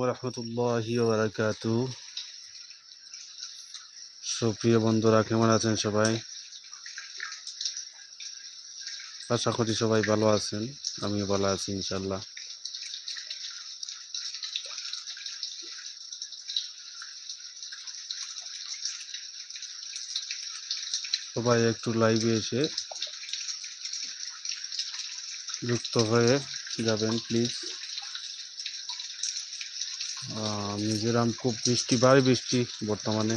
ওরহমতুল্লাহি বারাকাতু সুপ্রিয় বন্ধুরা, কেমন আছেন সবাই? আশা করি সবাই ভালো আছেন, আমিও ভালো আছি ইনশাল্লাহ সবাই একটু লাইভে এসে যুক্ত হয়ে যাবেন, প্লিজ। মিজোরাম খুব বৃষ্টি ভারী বৃষ্টি বর্তমানে।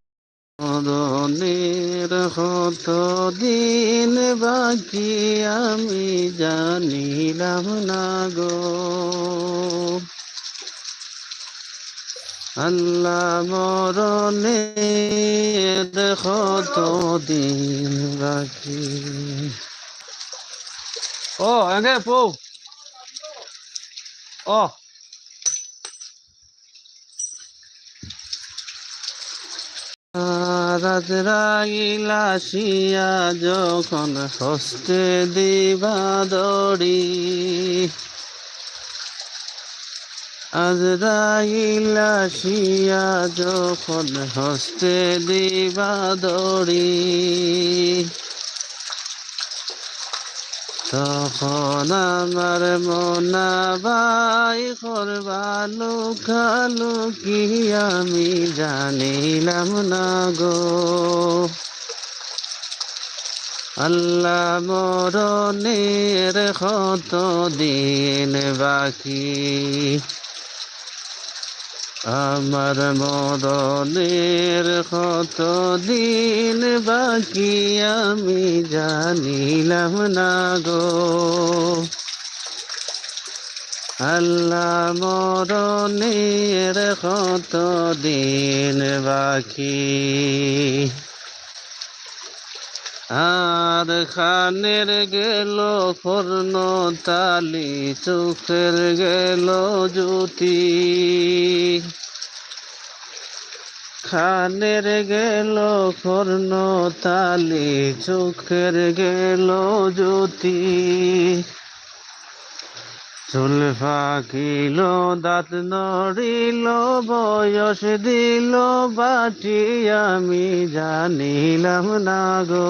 মরণের দিন বাকি আমি জানিলাম না গো। আল্লাহ মরণের দিন বাকি। ও আগে পো। ও। রাজরাইল যখন হস্তে দিবা দড়ি আজরাইল আসিয়া যখন হস্তে দিবা দড়ি তখন আমার মনা বাই করবা লুকালু কি আমি জানিলাম না গো। আল্লাহ মরণের কত দিন বাকি? আমার মরণের কত দিন বাকি আমি জানিলাম না গো। আল্লাহ মরণের কত দিন বাকি। আর খানের গেল পূর্ণ তালি, চোখের গেল জ্যোতি। খানের গেল কর্ণ তালি, চোখের গেল জ্যোতি। চুল ফাঁকিল, দাঁত নড়িল, বয়স দিল বাটি, আমি জানিলাম না গো।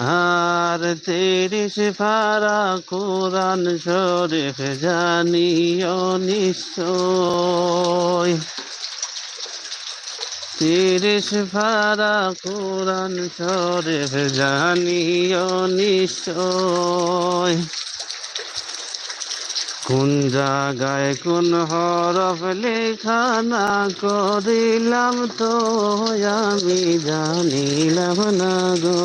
আর তিরিশ ফারা কোরআন শরীফ জানিও নিশ্চয়। তিরিশ ফারা কোরআন শরীফ জানিও নিশ্চয়। কোন জায়গায় কোন হরফ লেখা না করিলাম তো আমি জানিলাম না গো।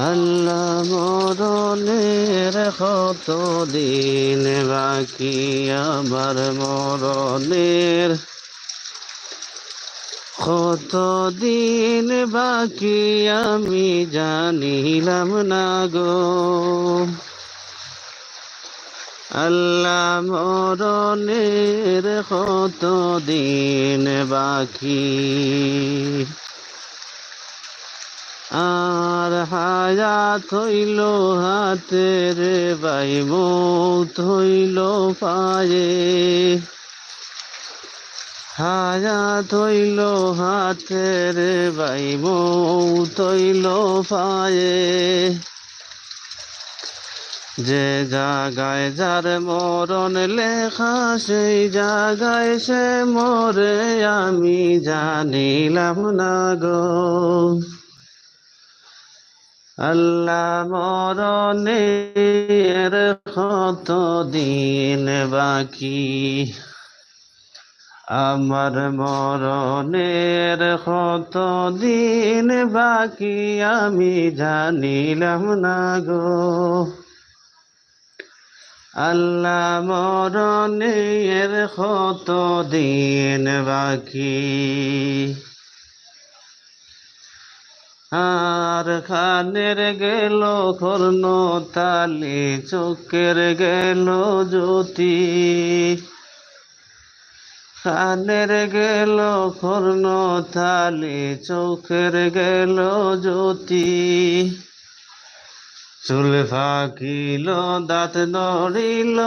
আল্লাহ মরণের কত দিন বাকি? আমার মরণের কত দিন বাকি? আমি জানিলাম না গো। আল্লাহ মরণের কত দিন বাকি? আর হায়াত হইল হাতে রে বাই মৌত হইল পায়ে। হায়াত হইল হাতে রে বাই মৌত হইল পায়ে। যে জাগায় যার মরণ লেখা, সেই জাগায় সে মরে, আমি জানিলাম না গো। আল্লাহ মরণের কত দিন বাকি? আমার মরণের কত দিন বাকি? আমি জানিলাম না গো। আল্লাহ মরণের কত দিন বাকি? আর খানের গেল কর্ণ তালি, চোখের গেল জ্যোতি। খানের গেল কর্ণ তালি, চোখের গেল জ্যোতি। চুল দাঁত নড়িল,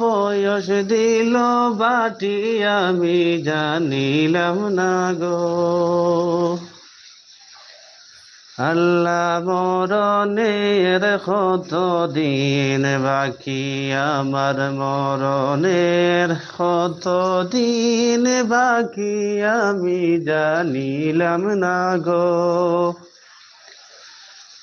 বয়স দিল, বাটি আমি জানিলাম না গো। আল্লাহ মরণের কত দিন বাকি, আমার মরণের কত দিন বাকি, আমি জানিলাম না গো।